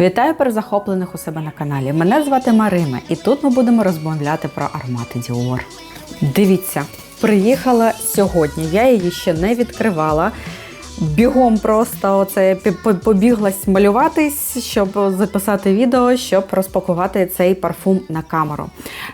Вітаю перезахоплених у себе на каналі. Мене звати Марина, і тут ми будемо розмовляти про аромати Dior. Дивіться, приїхала сьогодні. Я її ще не відкривала. Бігом просто оце побіглась малюватись, щоб записати відео, щоб розпакувати цей парфум на камеру.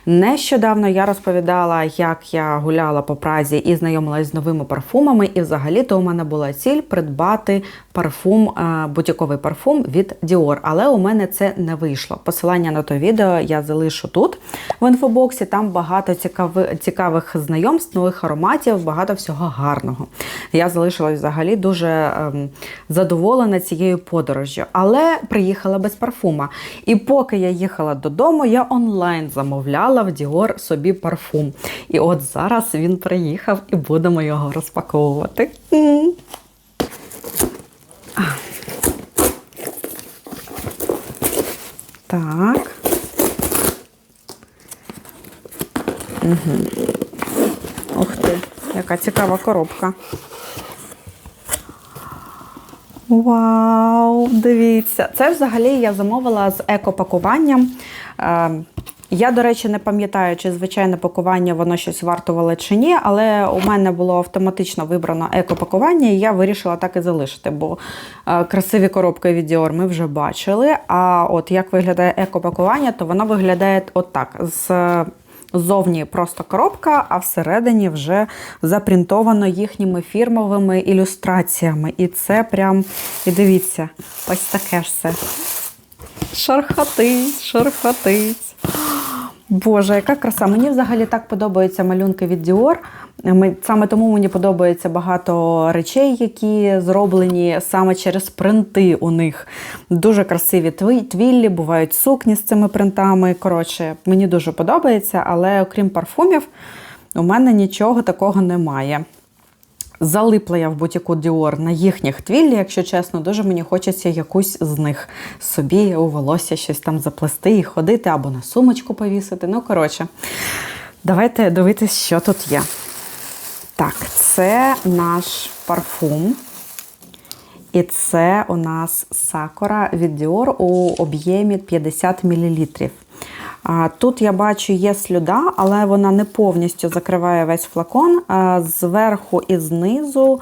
Нещодавно я розповідала, як я гуляла по Празі і знайомилась з новими парфумами. І взагалі-то у мене була ціль придбати парфум, бутіковий парфум від Dior. Але у мене це не вийшло. Посилання на то відео я залишу тут в інфобоксі. Там багато цікави- цікавих знайомств, нових ароматів, багато всього гарного. Я залишилась взагалі дуже ем, задоволена цією подорожжю, але приїхала без парфума. І поки я їхала додому, я онлайн замовляла в Dior собі парфум. І от зараз він приїхав і будемо його розпаковувати. Так. Угу. Ух ти, яка цікава коробка. Вау, дивіться. Це взагалі я замовила з екопакуванням. Е, Я, до речі, не пам'ятаю, чи звичайне пакування воно щось вартувало чи ні, але у мене було автоматично вибрано екопакування, і я вирішила так і залишити, бо е, красиві коробки від Dior ми вже бачили. А от як виглядає екопакування, то воно виглядає отак. з Ззовні просто коробка, а всередині вже запринтовано їхніми фірмовими ілюстраціями. І це прям, і дивіться, ось таке ж все. Шархатить, шархатить. Боже, яка краса. Мені взагалі так подобаються малюнки від Dior. Саме тому мені подобається багато речей, які зроблені саме через принти у них. Дуже красиві тві- твіллі, бувають сукні з цими принтами. Коротше, мені дуже подобається, але окрім парфумів, у мене нічого такого немає. Залипла я в бутіку Dior на їхніх твіллі, якщо чесно, дуже мені хочеться якусь з них собі у волосся щось там заплести і ходити, або на сумочку повісити. Ну, коротше, давайте дивитись, що тут є. Так, це наш парфум. І це у нас сакура від Dior у об'ємі 50 мл. Тут я бачу є слюда, але вона не повністю закриває весь флакон. Зверху і знизу.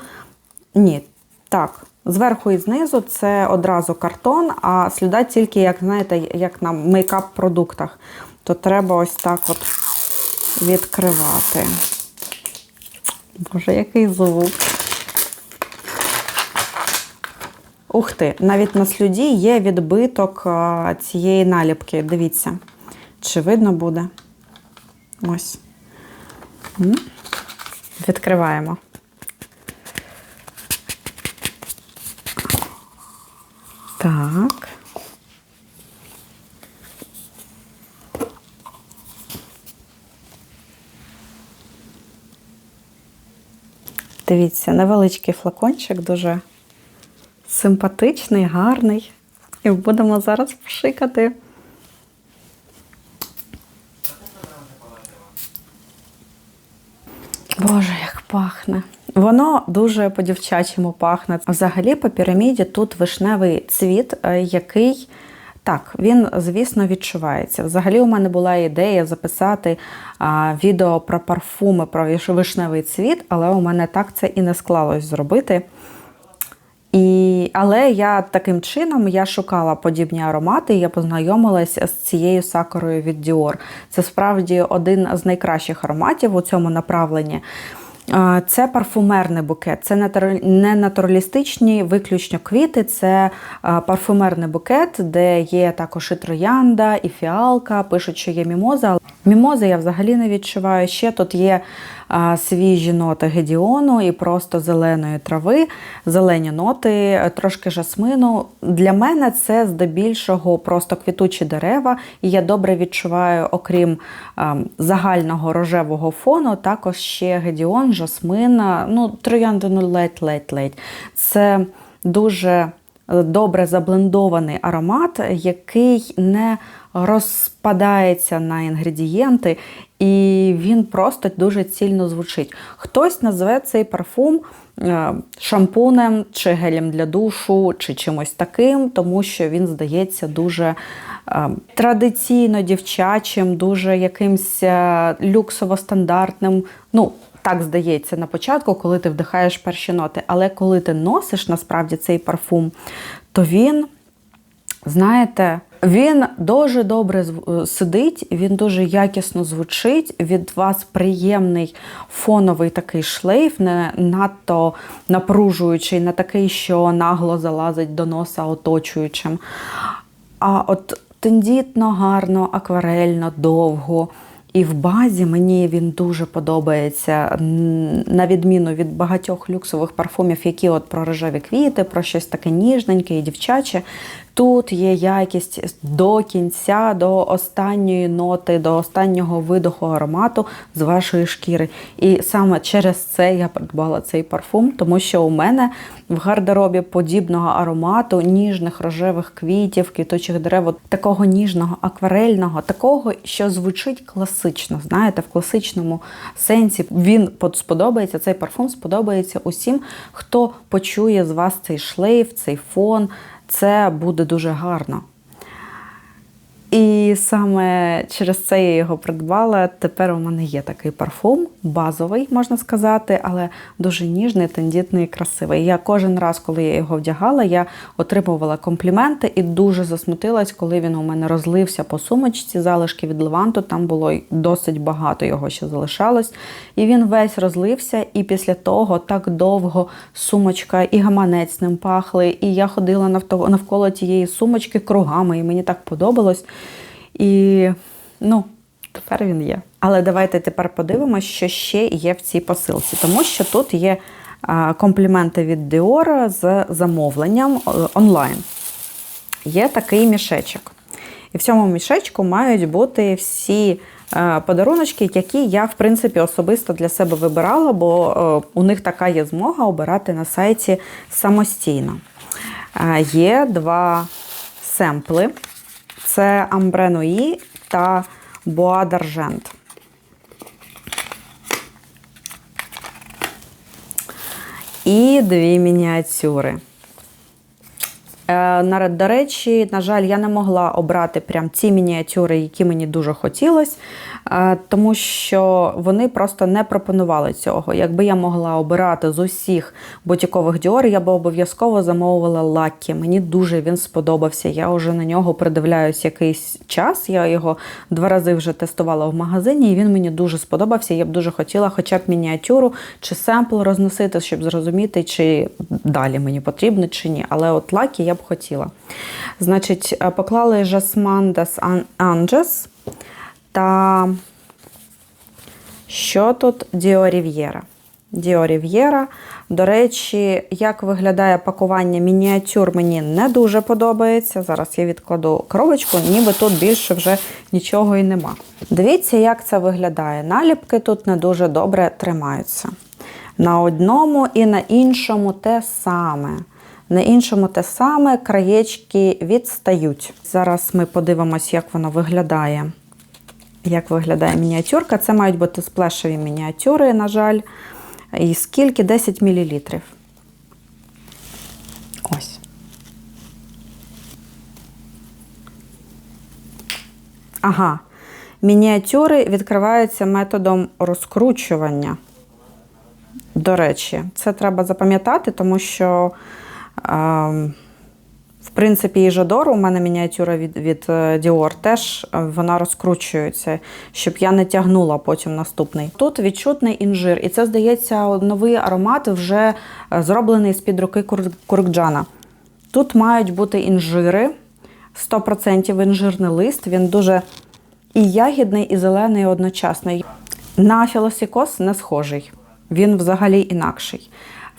Ні, так. Зверху і знизу це одразу картон, а слюда тільки, як знаєте, як на мейкап-продуктах. То треба ось так от відкривати. Боже, який звук. Ух ти, навіть на слюді є відбиток цієї наліпки. Дивіться, чи видно буде? Ось. Відкриваємо. Так. Дивіться, невеличкий флакончик, дуже симпатичний, гарний. І будемо зараз пшикати. Боже, як пахне. Воно дуже по-дівчачому пахне. Взагалі, по піраміді тут вишневий цвіт, е, який. Так, він, звісно, відчувається. Взагалі, у мене була ідея записати а, відео про парфуми, про вишневий цвіт, але у мене так це і не склалось зробити. І, але я таким чином я шукала подібні аромати, і я познайомилася з цією сакурою від Dior. Це справді один з найкращих ароматів у цьому направленні. Це парфумерний букет, це не натуралістичні виключно квіти, це парфумерний букет, де є також і троянда, і фіалка. Пишуть, що є мімоза. Мімози я взагалі не відчуваю. Ще тут є свіжі ноти гедіону і просто зеленої трави, зелені ноти, е, трошки жасмину. Для мене це здебільшого просто квітучі дерева, і я добре відчуваю, окрім загального рожевого фону, також ще гедіон, жасмин, а, ну, троянда, ну ледь-ледь-ледь. Це дуже добре заблендований аромат, який не розпадається на інгредієнти, і він просто дуже цільно звучить. Хтось назве цей парфум е, шампунем, чи гелем для душу, чи чимось таким, тому що він здається дуже е, традиційно дівчачим, дуже якимсь е, люксово-стандартним. Ну, так здається на початку, коли ти вдихаєш перші ноти. Але коли ти носиш насправді цей парфум, то він, знаєте, він дуже добре сидить, він дуже якісно звучить. Від вас приємний фоновий такий шлейф, не надто напружуючий, не такий, що нагло залазить до носа оточуючим. А от тендітно, гарно, акварельно, довго. І в базі мені він дуже подобається, на відміну від багатьох люксових парфумів, які от про рожеві квіти, про щось таке ніжненьке і дівчаче. Тут є якість до кінця, до останньої ноти, до останнього видоху аромату з вашої шкіри. І саме через це я придбала цей парфум, тому що у мене в гардеробі подібного аромату, ніжних рожевих квітів, квіточих дерев, такого ніжного, акварельного, такого, що звучить класично. Знаєте, в класичному сенсі він сподобається, цей парфум сподобається усім, хто почує з вас цей шлейф, цей фон. Це буде дуже гарно. І саме через це я його придбала. Тепер у мене є такий парфум, базовий, можна сказати, але дуже ніжний, тендітний і красивий. Я кожен раз, коли я його вдягала, я отримувала компліменти і дуже засмутилась, коли він у мене розлився по сумочці, залишки від леванту. Там було досить багато його ще залишалось. І він весь розлився, і після того так довго сумочка і гаманець ним пахли. І я ходила навколо тієї сумочки кругами, і мені так подобалось. І ну, тепер він є. Але давайте тепер подивимося, що ще є в цій посилці, тому що тут є компліменти від Dior з замовленням е, онлайн. Є такий мішечок. І в цьому мішечку мають бути всі е, подаруночки, які я, в принципі, особисто для себе вибирала, бо е, у них така є змога обирати на сайті самостійно. Є два семпли: це Ambre Nui та Bois d'Argent. І дві мініатюри. Е, До речі, на жаль, я не могла обрати прям ті мініатюри, які мені дуже хотілося, тому що вони просто не пропонували цього. Якби я могла обирати з усіх бутікових діор, я би обов'язково замовила лакі. Мені дуже він сподобався. Я вже на нього придивляюсь якийсь час. Я його два рази вже тестувала в магазині, і він мені дуже сподобався. Я б дуже хотіла хоча б мініатюру чи семпл розносити, щоб зрозуміти, чи далі мені потрібно, чи ні. Але от лакі я б хотіла. Значить, е, поклали des Anges та що тут Діо Рів'єра. Діо Рів'єра. До речі, як виглядає пакування мініатюр, мені не дуже подобається. Зараз я відкладу коробочку, ніби тут більше вже нічого і нема. Дивіться, як це виглядає. Наліпки тут не дуже добре тримаються. На одному і на іншому те саме. На іншому те саме краєчки відстають. Зараз ми подивимось, як воно виглядає. Як виглядає мініатюрка? Це мають бути сплешеві мініатюри, на жаль. І скільки? 10 мл. Ось. Ага. Мініатюри відкриваються методом розкручування. До речі, це треба запам'ятати, тому що, в принципі, і Жадор, у мене мініатюра від, від е, Dior, теж е, вона розкручується, щоб я не тягнула потім наступний. Тут відчутний інжир, і це, здається, новий аромат вже е, зроблений з-під руки Кур- Куркджана. Тут мають бути інжири, 100% інжирний лист, він дуже і ягідний, і зелений одночасно. На філосікос не схожий. Він взагалі інакший.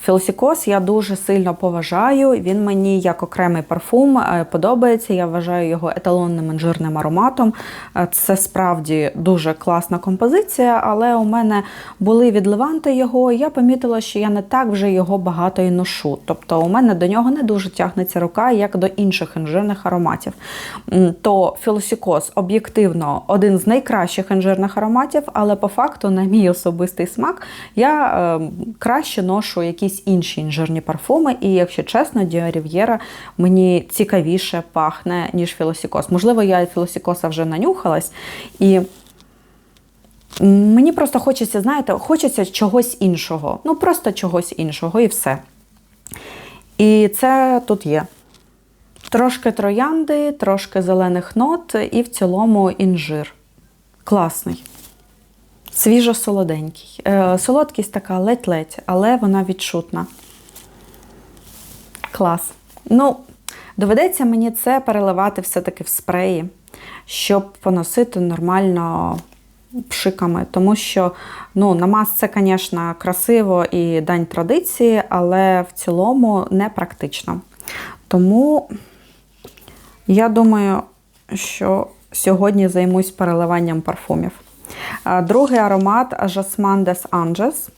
Філосікос я дуже сильно поважаю. Він мені як окремий парфум е, подобається. Я вважаю його еталонним інжирним ароматом. Е, Це справді дуже класна композиція, але у мене були відливанти його, я помітила, що я не так вже його багато і ношу. Тобто у мене до нього не дуже тягнеться рука, як до інших інжирних ароматів. То філосікос об'єктивно один з найкращих інжирних ароматів, але по факту, на мій особистий смак, я е, краще ношу якісь якісь інші інжирні парфуми. І, якщо чесно, Діо Рів'єра мені цікавіше пахне, ніж Філосікос. Можливо, я Філосікоса вже нанюхалась. І мені просто хочеться, знаєте, хочеться чогось іншого. Ну, просто чогось іншого і все. І це тут є. Трошки троянди, трошки зелених нот і в цілому інжир. Класний. Свіжо-солоденький. Е, солодкість така ледь-ледь, але вона відчутна. Клас. Ну, доведеться мені це переливати все-таки в спреї, щоб поносити нормально пшиками. Тому що ну, намаз це, звісно, красиво і дань традиції, але в цілому не практично. Тому я думаю, що сьогодні займусь переливанням парфумів. Другий аромат Jasmin des Anges.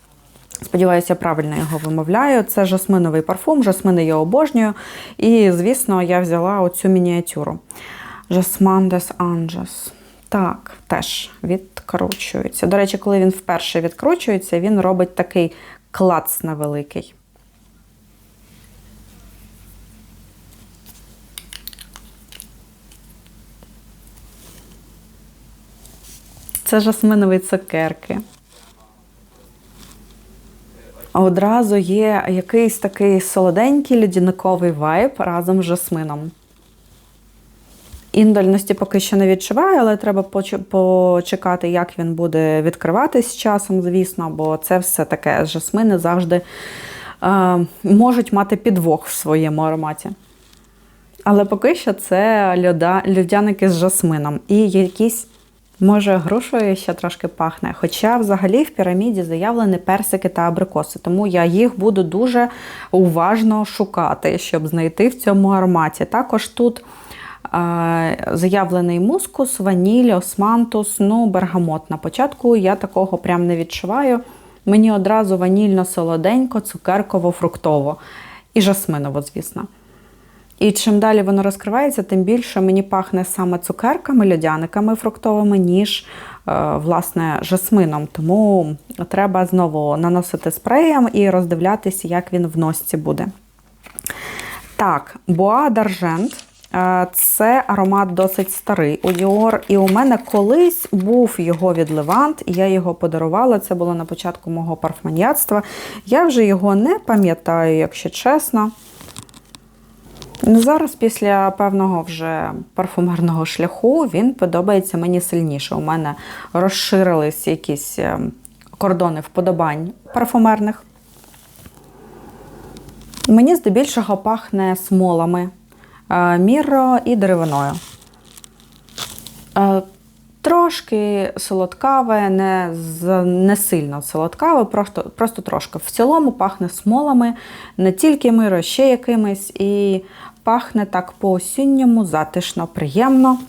Сподіваюся, я правильно його вимовляю. Це жасминовий парфум, жасмини я обожнюю. І, звісно, я взяла оцю мініатюру. Jasmin des Anges. Так, теж відкручується. До речі, коли він вперше відкручується, він робить такий клац невеликий. Це жасминові цукерки. Одразу є якийсь такий солоденький льодяниковий вайб разом з жасмином. Індольності поки що не відчуваю, але треба почекати, як він буде відкриватись з часом, звісно, бо це все таке жасмини завжди е, можуть мати підвох в своєму ароматі. Але поки що це льодяники з жасмином. І якісь Може, грушою ще трошки пахне. Хоча взагалі в піраміді заявлені персики та абрикоси, тому я їх буду дуже уважно шукати, щоб знайти в цьому ароматі. Також тут е заявлений мускус, ваніль, османтус, ну, бергамот. На початку я такого прям не відчуваю. Мені одразу ванільно-солоденько, цукерково-фруктово і жасминово, звісно. І чим далі воно розкривається, тим більше мені пахне саме цукерками, льодяниками фруктовими, ніж е, власне жасмином. Тому треба знову наносити спреєм і роздивлятися, як він в носці буде. Так, d'Argent. Е, це аромат досить старий у Dior. І у мене колись був його від Левант, і я його подарувала. Це було на початку мого парфманьятства. Я вже його не пам'ятаю, якщо чесно. Ну, Зараз, після певного вже парфумерного шляху, він подобається мені сильніше. У мене розширились якісь е, кордони вподобань парфумерних. Мені здебільшого пахне смолами, е, мірро і деревиною. Е, трошки солодкаве, не не сильно солодкаве, просто просто трошки. В цілому пахне смолами, не тільки миро, ще якимись. І Пахне так по-осінньому, затишно, приємно.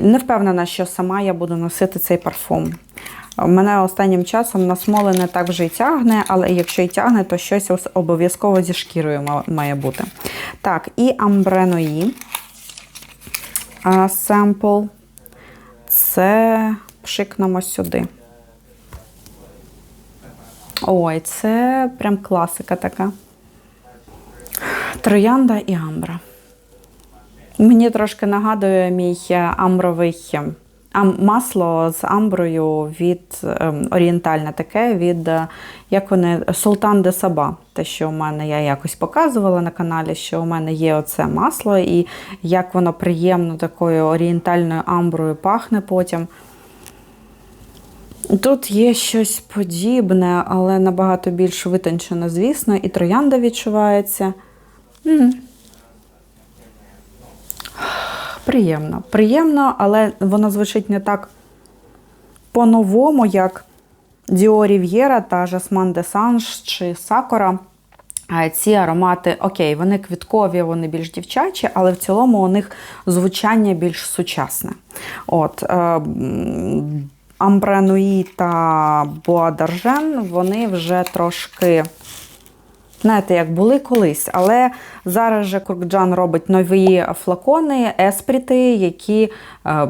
Не впевнена, що сама я буду носити цей парфум. Мене останнім часом на смоли не так вже й тягне, але якщо й тягне, то щось обов'язково зі шкірою має бути. Так, і амбреної семпл. Це пшикнемо сюди. Ой, це прям класика така. Троянда і амбра. Мені трошки нагадує мій амбровий масло з амброю від ем, орієнтальне таке від е, як вони Султан де Саба. Те, що у мене я якось показувала на каналі, що у мене є оце масло, і як воно приємно такою орієнтальною амброю пахне потім. Тут є щось подібне, але набагато більш витончене, звісно, і троянда відчувається. Приємно. Приємно, але воно звучить не так по-новому, як Dior Riviera та Jasmin de Sange чи Sakura. Ці аромати, окей, вони квіткові, вони більш дівчачі, але в цілому у них звучання більш сучасне. От, Амбренуї та Боадаржен, вони вже трошки знаєте, як були колись. Але зараз же Куркджан робить нові флакони, еспріти, які е,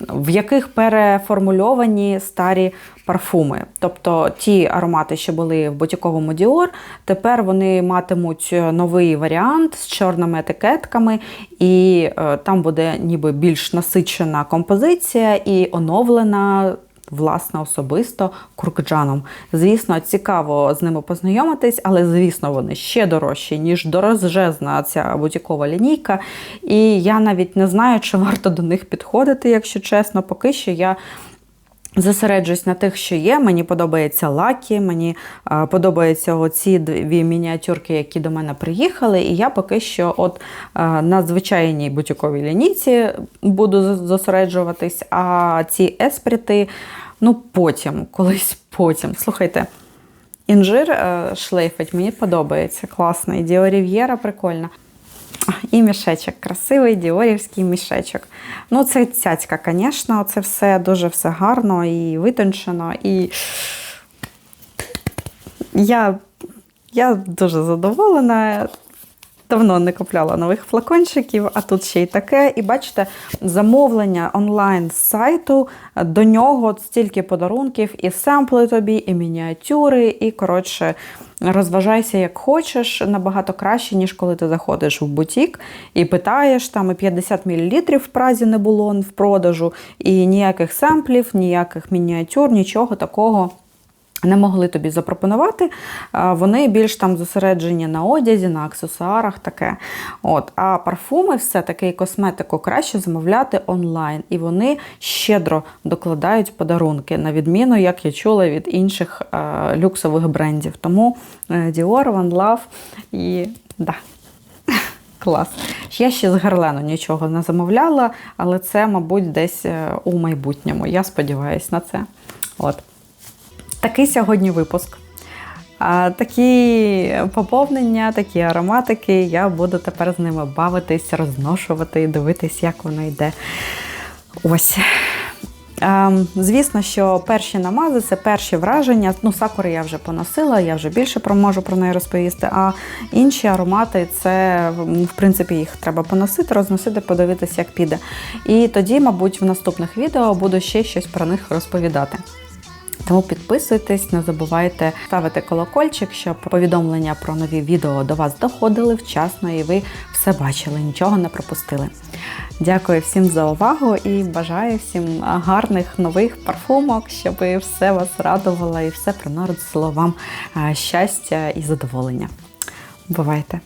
в яких переформульовані старі парфуми. Тобто ті аромати, що були в бутіковому Dior, тепер вони матимуть новий варіант з чорними етикетками, і е, там буде ніби більш насичена композиція і оновлена. Власне, особисто Куркджаном. Звісно, цікаво з ними познайомитись, але звісно, вони ще дорожчі, ніж дорожезна ця бутікова лінійка. І я навіть не знаю, чи варто до них підходити, якщо чесно. Поки що я Зосереджусь на тих, що є. Мені подобається лакі, мені а, подобаються оці дві мініатюрки, які до мене приїхали. І я поки що от а, на звичайній бутіковій лінійці буду зосереджуватись, а ці еспріти, ну потім, колись потім. Слухайте. Інжир е, шлейфить, мені подобається. Класно. І Діо Рів'єра прикольна. І мішечок, красивий діорівський мішечок. Ну, це цяцька, звісно, це все дуже все гарно і витончено. І я, я дуже задоволена. Давно не купляла нових флакончиків, а тут ще й таке. І бачите, замовлення онлайн з сайту, до нього стільки подарунків, і семпли тобі, і мініатюри, і, коротше, розважайся як хочеш, набагато краще, ніж коли ти заходиш в бутік і питаєш, там і 50 мл в празі не було в продажу, і ніяких семплів, ніяких мініатюр, нічого такого не могли тобі запропонувати. Вони більш там зосереджені на одязі, на аксесуарах таке. От. А парфуми, все-таки і косметику краще замовляти онлайн. І вони щедро докладають подарунки, на відміну, як я чула від інших а, люксових брендів. Тому е, Dior, One Love і да. Клас. Я ще з Гарлену нічого не замовляла, але це, мабуть, десь е, у майбутньому. Я сподіваюся на це. От. Такий сьогодні випуск. Такі поповнення, такі ароматики. Я буду тепер з ними бавитись, розношувати і дивитись, як воно йде. Ось. Звісно, що перші намази це перші враження. Ну, сакури я вже поносила, я вже більше можу про неї розповісти. А інші аромати це, в принципі, їх треба поносити, розносити, подивитися, як піде. І тоді, мабуть, в наступних відео буду ще щось про них розповідати. Тому підписуйтесь, не забувайте ставити колокольчик, щоб повідомлення про нові відео до вас доходили вчасно і ви все бачили, нічого не пропустили. Дякую всім за увагу і бажаю всім гарних нових парфумок, щоб все вас радувало і все приносило вам щастя і задоволення. Бувайте!